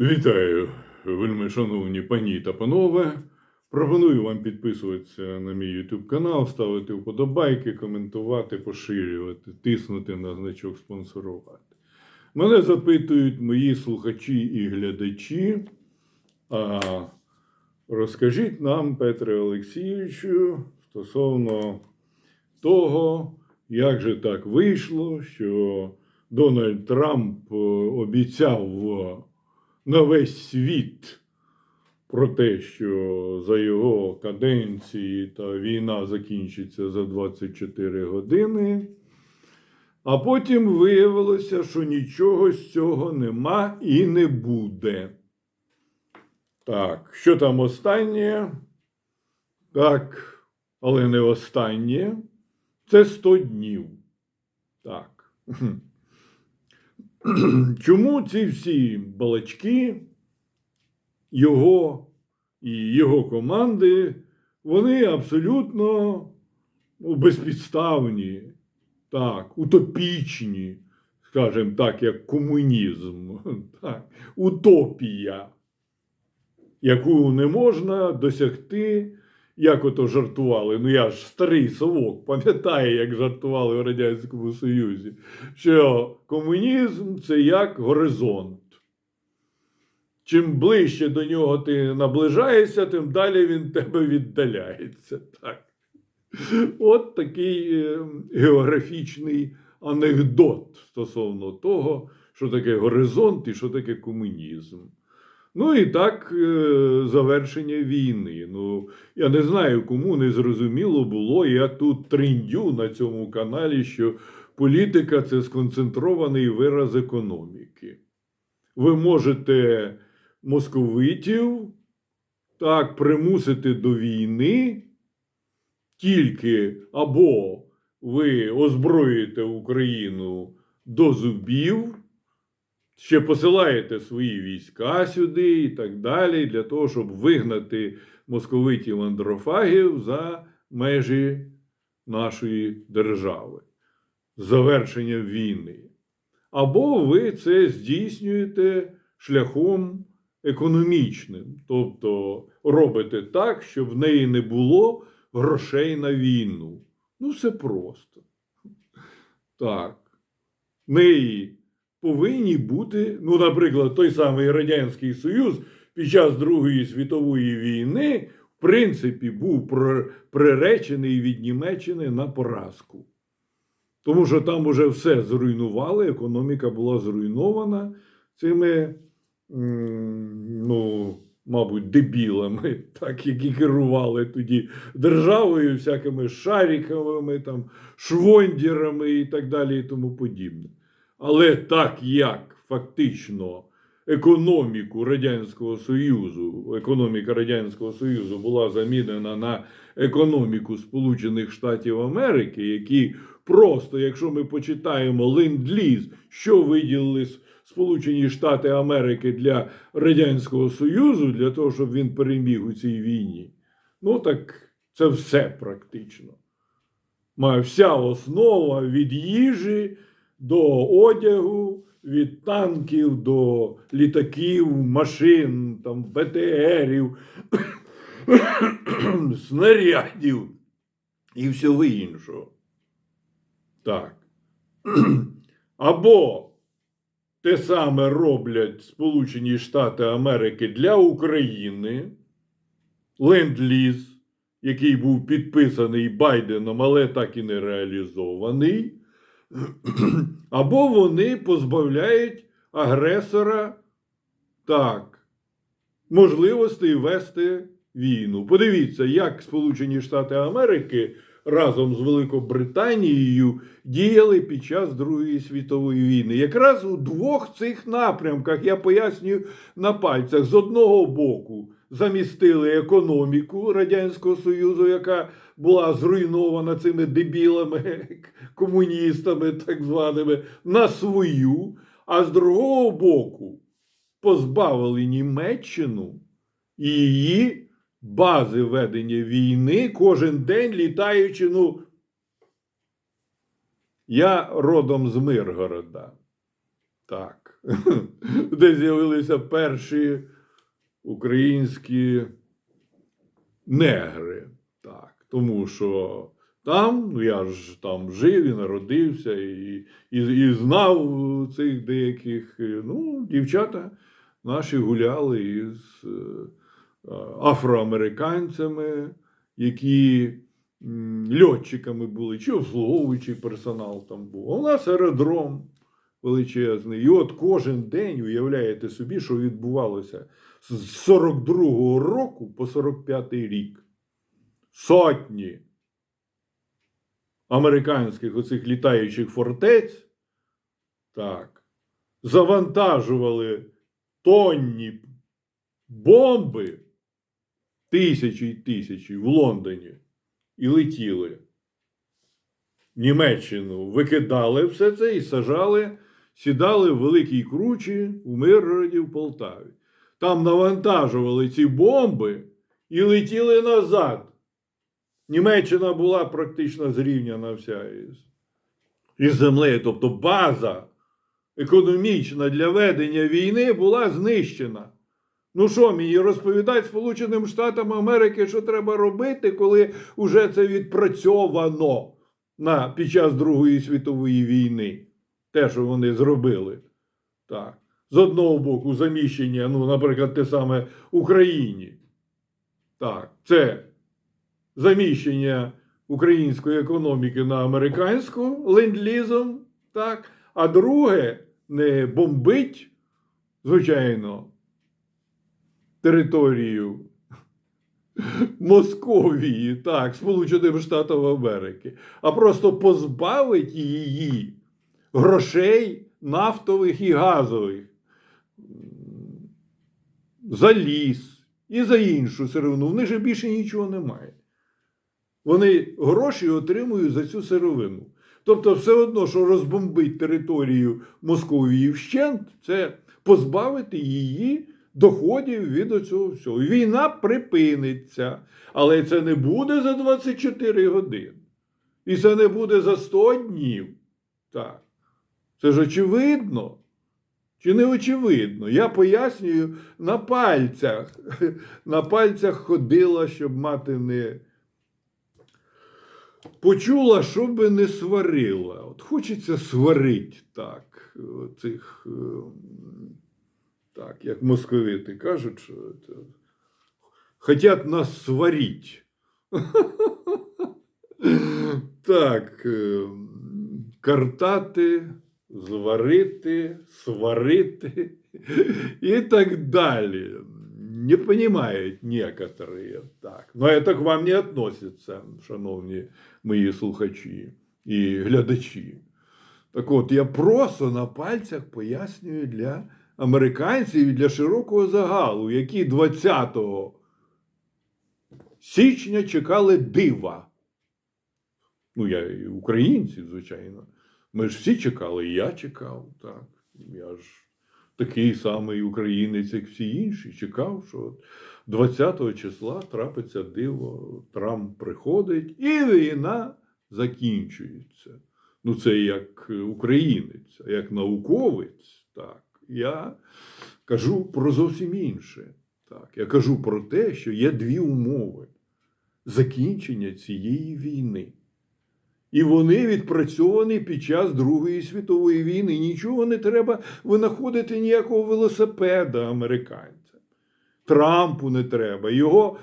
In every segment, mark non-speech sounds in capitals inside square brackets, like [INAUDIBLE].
Вітаю, вельми шановні пані та панове. Пропоную вам підписуватися на мій YouTube канал, ставити вподобайки, коментувати, поширювати, тиснути на значок спонсорувати. Мене запитують мої слухачі і глядачі. А розкажіть нам, Петре Олексійовичу, стосовно того, як же так вийшло, що Дональд Трамп е, обіцяв на весь світ про те, що за його каденції та війна закінчиться за 24 години. А потім виявилося, що нічого з цього нема і не буде. Так, що там останнє? Так, але не останнє. Це 100 днів. Так. [CLEARS THROAT] Чому ці всі балачки, його і його команди, вони абсолютно безпідставні, так, утопічні, скажімо так, як комунізм, [LAUGHS] так, утопія, яку не можна досягти. Як ото жартували, ну я ж старий совок, пам'ятаю, як жартували в Радянському Союзі, що комунізм це як горизонт. Чим ближче до нього ти наближаєшся, тим далі він тебе віддаляється. Так. От такий е, географічний анекдот стосовно того, що таке горизонт і що таке комунізм. Ну і так, е, завершення війни. Ну, я не знаю, кому не зрозуміло було. Я тут триндю на цьому каналі, що політика це сконцентрований вираз економіки. Ви можете московитів так примусити до війни, тільки або ви озброїте Україну до зубів ще посилаєте свої війська сюди і так далі, для того, щоб вигнати московитів андрофагів за межі нашої держави, з завершенням війни. Або ви це здійснюєте шляхом економічним, тобто робите так, щоб в неї не було грошей на війну. Ну, все просто. Так. В неї повинні бути, ну, наприклад, той самий Радянський Союз під час Другої світової війни, в принципі, був приречений від Німеччини на поразку. Тому що там уже все зруйнували, економіка була зруйнована цими, ну, мабуть, дебілами, [LAUGHS] так, які керували тоді державою, всякими шаріковими, там, швондірами і так далі, і тому подібне. Але так як фактично економіку Радянського Союзу, економіка Радянського Союзу була замінена на економіку Сполучених Штатів Америки, які просто, якщо ми почитаємо ленд-ліз, що виділили Сполучені Штати Америки для Радянського Союзу, для того, щоб він переміг у цій війні, ну так це все практично. Має вся основа від їжі до одягу, від танків до літаків, машин, там, БТРів, [COUGHS] снарядів і всього іншого. Так. [COUGHS] Або те саме роблять Сполучені Штати Америки для України, ленд-ліз, який був підписаний Байденом, але так і не реалізований. [CLEARS THROAT] Або вони позбавляють агресора так, можливостей вести війну. Подивіться, як Сполучені Штати Америки разом з Великобританією діяли під час Другої світової війни. Якраз у двох цих напрямках я пояснюю на пальцях. З одного боку замістили економіку Радянського Союзу, яка була зруйнована цими дебілами, [LAUGHS] комуністами, так званими, на свою, а з другого боку позбавили Німеччину і її бази ведення війни кожен день літаючи. Ну, я родом з Миргорода. Так. [LAUGHS] де з'явилися перші українські негри. Так, тому що там, ну я ж там жив і народився, і, і, і знав цих деяких. Ну, дівчата наші гуляли із е, афроамериканцями, які льотчиками були, чи обслуговуючий персонал там був. А у нас аеродром величезний. І от кожен день уявляєте собі, що відбувалося з 42-го року по 45-й рік. Сотні американських оцих літаючих фортець так, завантажували тонні бомби тисячі й тисячі в Лондоні і летіли. Німеччину викидали все це і сажали, сідали в Великій Кручі у Миргороді в Полтаві. Там навантажували ці бомби і летіли назад. Німеччина була практично зрівняна вся із, із землею. Тобто база економічна для ведення війни була знищена. Ну що мені розповідати Сполученим Штатам Америки, що треба робити, коли вже це відпрацьовано на, під час Другої світової війни? Те, що вони зробили. Так. З одного боку, заміщення, ну, наприклад, те саме Україні. Так, це заміщення української економіки на американську ленд-лізом, так, а друге не бомбить, звичайно, територію Московії, так, Сполученим Штатам Америки, а просто позбавить її грошей нафтових і газових за ліс і за іншу сировину. В них же більше нічого немає. Вони гроші отримують за цю сировину. Тобто, все одно, що розбомбить територію Московії вщент, це позбавити її доходів від оцього всього. Війна припиниться, але це не буде за 24 години. І це не буде за 100 днів. Так. Це ж очевидно. Чи не очевидно? Я пояснюю на пальцях. На пальцях ходила, щоб мати не почула, щоб не сварила. От хочеться сварить так. Цих, е, так, як московити кажуть, що це, хотять нас сварить. [LAUGHS] Так, е, картати, зварити, сварити и так далее. Не понимают некоторые так. Но это к вам не относится, шановні мої слухачі і глядачі. Так от, я просто на пальцях пояснюю для Американців і для широкого загалу, які 20 січня чекали дива. Ну, я і українці, звичайно. Ми ж всі чекали, і я чекав. Так. Я ж такий самий українець, як всі інші, чекав, що от 20 числа трапиться диво, Трамп приходить, і війна закінчується. Ну, це як українець, як науковець, так, я кажу про зовсім інше. Так, я кажу про те, що є дві умови закінчення цієї війни. І вони відпрацьовані під час Другої світової війни. Нічого не треба винаходити ніякого велосипеда американцям. Трампу не треба. Його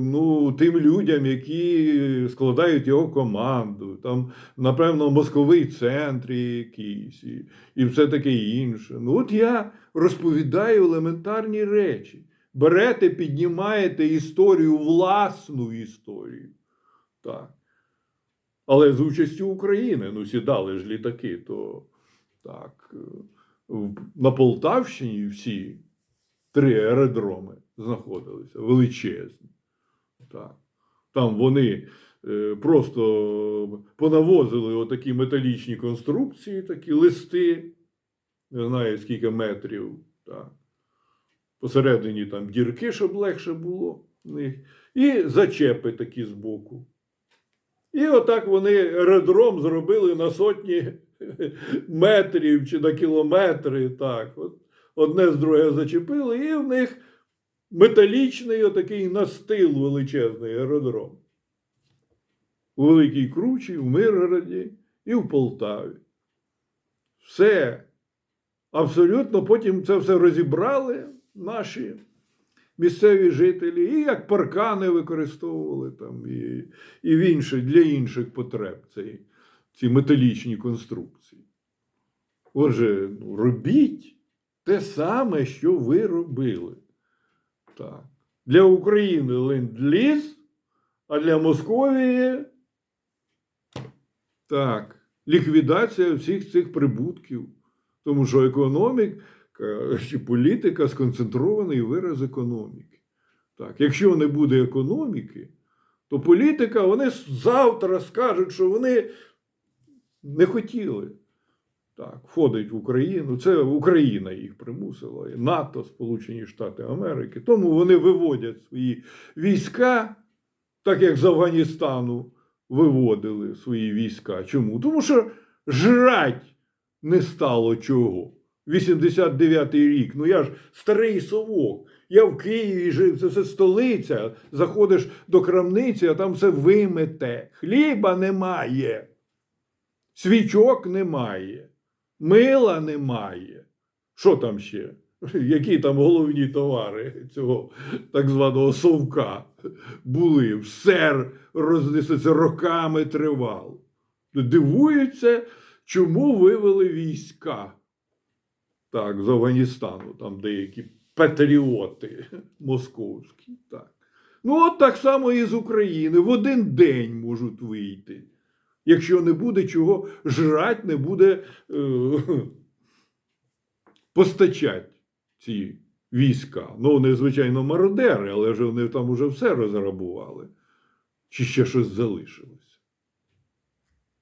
ну, тим людям, які складають його команду, там, напевно, мозковий центр якийсь, і, і все таке інше. Ну, от я розповідаю елементарні речі. Берете, піднімаєте історію, власну історію. Так. Але з участю України, ну, сідали ж літаки, то так, е, на Полтавщині всі три аеродроми знаходилися величезні. Так. Там вони е, просто понавозили отакі металічні конструкції, такі листи, не знаю скільки метрів. Так. Посередині там дірки, щоб легше було і зачепи такі збоку. І отак вони аеродром зробили на сотні метрів чи на кілометри. Так, от одне з друге зачепили, і в них металічний отакий настил величезний аеродром. У Великій Кручі, в Миргороді і в Полтаві. Все. Абсолютно потім це все розібрали наші місцеві жителі, і як паркани використовували там, і, і в інших, для інших потреб ці, ці металічні конструкції. Отже, ну, робіть те саме, що ви робили. Так. Для України ленд-ліз, а для Московії так, ліквідація всіх цих прибутків. Тому що економіка чи політика сконцентрований вираз економіки. Так, якщо не буде економіки, то політика вони завтра скажуть, що вони не хотіли так, входить в Україну. Це Україна їх примусила, і НАТО, Сполучені Штати Америки. Тому вони виводять свої війська, так як з Афганістану виводили свої війська. Чому? Тому що жрать не стало чого. 89-й рік. Ну я ж старий совок. Я в Києві жив, це все столиця. Заходиш до крамниці, а там все вимете. Хліба немає. Свічок немає. Мила немає. Що там ще? Які там головні товари цього так званого совка були? Все рознесеться роками тривало. Дивуються, чому вивели війська. Так, з Афганістану, там деякі патріоти московські. Так. Ну, от так само і з України. В один день можуть вийти. Якщо не буде чого жрать, не буде е, [LAUGHS] постачати ці війська. Ну, вони, звичайно, мародери, але ж вони там уже все розграбували. Чи ще щось залишилось.